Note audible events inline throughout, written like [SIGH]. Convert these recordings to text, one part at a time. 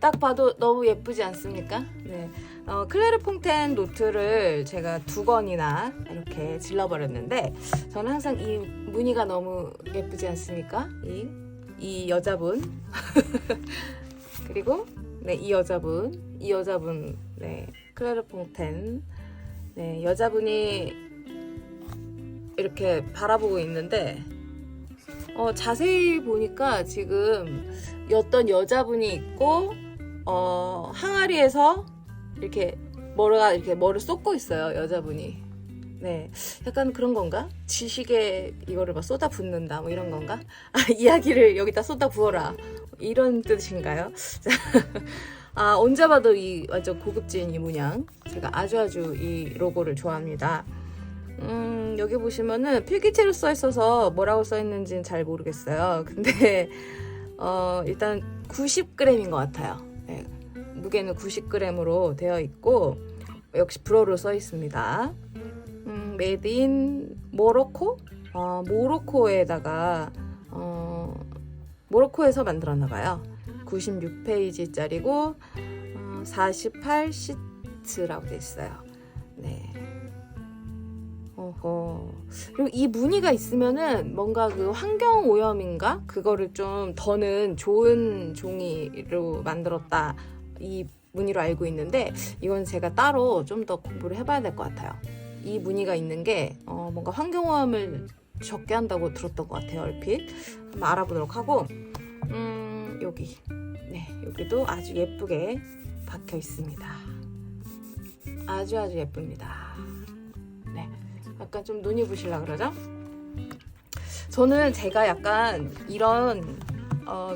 딱 봐도 너무 예쁘지 않습니까? 네. 어, 클레르 퐁텐 노트를 제가 두 권이나 이렇게 질러버렸는데 저는 항상 이 무늬가 너무 예쁘지 않습니까? 이, 이 여자분 [LAUGHS] 그리고 네, 이 여자분 이 여자분 네, 클레르 퐁텐 네, 여자분이 이렇게 바라보고 있는데 어, 자세히 보니까 지금 어떤 여자분이 있고 어, 항아리에서 이렇게 뭐가 이렇게 뭐를 쏟고 있어요 여자분이. 네. 약간 그런 건가? 지식에 이거를 막 쏟아 붓는다 뭐 이런 건가? [LAUGHS] 아, 이야기를 여기다 쏟아 부어라. 이런 뜻인가요? [LAUGHS] 아 언제 봐도 이 완전 고급진 이 문양. 제가 아주 아주 이 로고를 좋아합니다. 음 여기 보시면은 필기체로 써 있어서 뭐라고 써 있는지는 잘 모르겠어요. 근데 [LAUGHS] 어 일단 90g인 것 같아요 네, 무게는 90g으로 되어 있고 역시 불어로 써 있습니다. 음, 메이드 인 모로코? 어, 모로코에다가 어, 모로코에서 만들었나 봐요. 96페이지짜리고 어, 48시트라고 돼 있어요. 네. 어허. 그리고 이 무늬가 있으면은 뭔가 그 환경 오염인가 그거를 좀 더는 좋은 종이로 만들었다 이 무늬로 알고 있는데 이건 제가 따로 좀 더 공부를 해봐야 될 것 같아요. 이 무늬가 있는 게 어, 뭔가 환경 오염을 적게 한다고 들었던 것 같아요. 얼핏 한번 알아보도록 하고 음 여기 네 여기도 아주 예쁘게 박혀 있습니다. 아주 아주 예쁩니다. 네 약간 좀 눈이 부실라 그러죠? 저는 제가 약간 이런 어,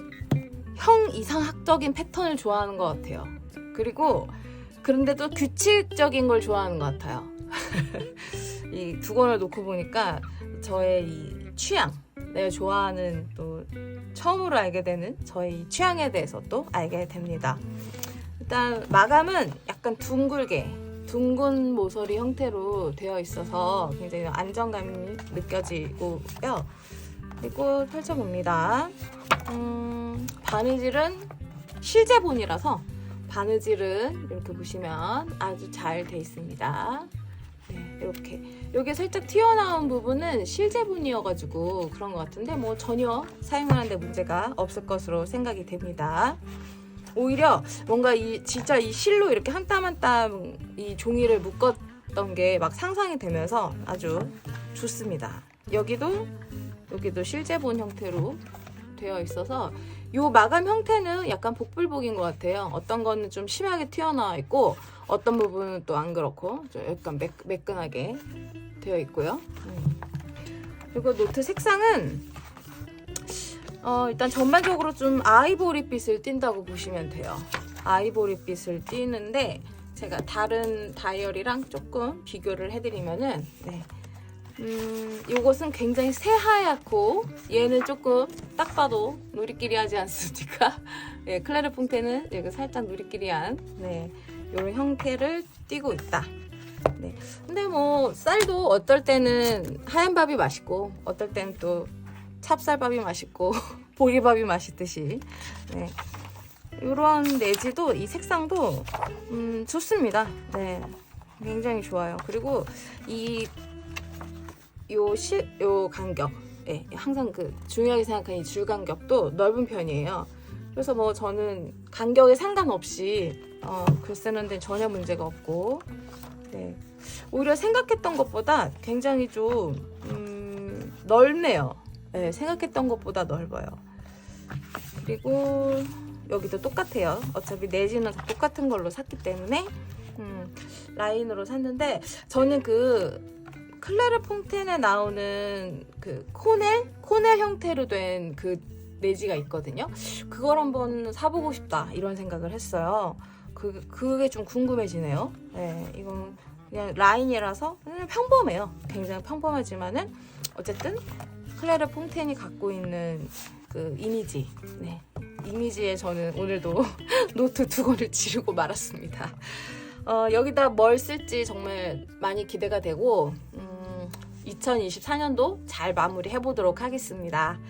형 이상학적인 패턴을 좋아하는 것 같아요. 그리고 그런데도 규칙적인 걸 좋아하는 것 같아요. [LAUGHS] 이 두 권을 놓고 보니까 저의 이 취향, 내가 좋아하는 또 처음으로 알게 되는 저의 이 취향에 대해서 또 알게 됩니다. 일단 마감은 약간 둥글게 둥근 모서리 형태로 되어 있어서 굉장히 안정감이 느껴지고요. 그리고 펼쳐봅니다. 음, 바느질은 실제본이라서 바느질은 이렇게 보시면 아주 잘 돼 있습니다. 네, 이렇게 여기 살짝 튀어나온 부분은 실제본이어가지고 그런 것 같은데 뭐 전혀 사용하는데 문제가 없을 것으로 생각이 됩니다. 오히려 뭔가 이 진짜 이 실로 이렇게 한 땀 한 땀 이 종이를 묶었던 게 막 상상이 되면서 아주 좋습니다. 여기도 여기도 실제본 형태로 되어 있어서 요 마감 형태는 약간 복불복인 것 같아요. 어떤 거는 좀 심하게 튀어나와 있고 어떤 부분은 또 안 그렇고 좀 약간 매끈, 매끈하게 되어 있고요. 음. 그리고 노트 색상은 어, 일단 전반적으로 좀 아이보리빛을 띈다고 보시면 돼요. 아이보리빛을 띄는데 제가 다른 다이어리랑 조금 비교를 해드리면은 네. 음, 요것은 굉장히 새하얗고 얘는 조금 딱 봐도 누리끼리 하지 않습니까? [LAUGHS] 예, 클레르 퐁테는 여기 살짝 누리끼리한 네, 이런 형태를 띠고 있다. 네. 근데 뭐 쌀도 어떨 때는 하얀 밥이 맛있고 어떨 때는 또 찹쌀밥이 맛있고 [LAUGHS] 보리밥이 맛있듯이 네. 이런 내지도 이 색상도 음, 좋습니다. 네. 굉장히 좋아요. 그리고 이 요 실, 요 간격. 예, 항상 그 중요하게 생각하는 이 줄 간격도 넓은 편이에요. 그래서 뭐 저는 간격에 상관없이 어, 글 쓰는 데 전혀 문제가 없고, 네. 오히려 생각했던 것보다 굉장히 좀, 음, 넓네요. 네, 생각했던 것보다 넓어요. 그리고 여기도 똑같아요. 어차피 내지는 다 똑같은 걸로 샀기 때문에, 음, 라인으로 샀는데, 저는 그, 클레르 퐁텐에 나오는 그 코넬? 코넬 형태로 된 그 내지가 있거든요. 그걸 한번 사보고 싶다. 이런 생각을 했어요. 그, 그게 좀 궁금해지네요. 네, 이건 그냥 라인이라서 그냥 평범해요. 굉장히 평범하지만은 어쨌든 클레르 퐁텐이 갖고 있는 그 이미지. 네. 이미지에 저는 오늘도 [LAUGHS] 노트 두 권을 지르고 말았습니다. 어, 여기다 뭘 쓸지 정말 많이 기대가 되고, 음, 2024년도 잘 마무리 해 보도록 하겠습니다.